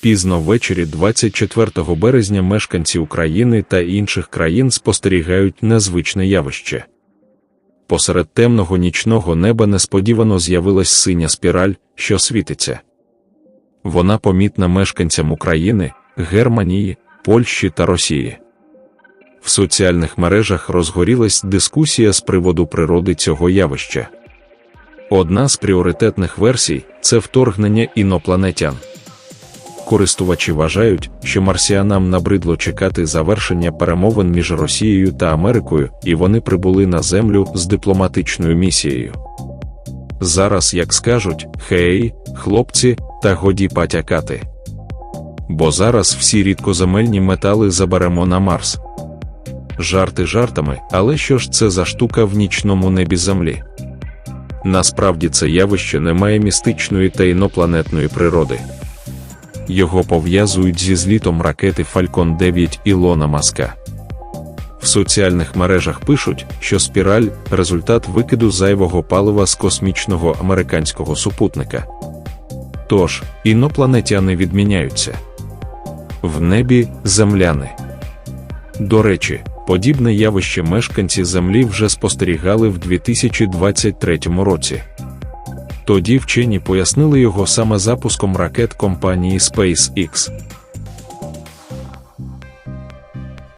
Пізно ввечері 24 березня мешканці України та інших країн спостерігають незвичне явище. Посеред темного нічного неба несподівано з'явилась синя спіраль, що світиться. Вона помітна мешканцям України, Германії, Польщі та Росії. В соціальних мережах розгорілась дискусія з приводу природи цього явища. Одна з пріоритетних версій це вторгнення інопланетян. Користувачі вважають, що марсіанам набридло чекати завершення перемовин між Росією та Америкою, і вони прибули на Землю з дипломатичною місією. Зараз, як скажуть, хей, хлопці, та годі потякати. Бо зараз всі рідкоземельні метали заберемо на Марс. Жарти жартами, але що ж це за штука в нічному небі Землі? Насправді це явище не має містичної та інопланетної природи. Його пов'язують зі злітом ракети Falcon 9 Ілона Маска. В соціальних мережах пишуть, що спіраль результат викиду зайвого палива з космічного американського супутника. Тож, інопланетяни відміняються. В небі земляни. До речі, подібне явище мешканці Землі вже спостерігали в 2023 році. Тоді вчені пояснили його саме запуском ракет компанії SpaceX.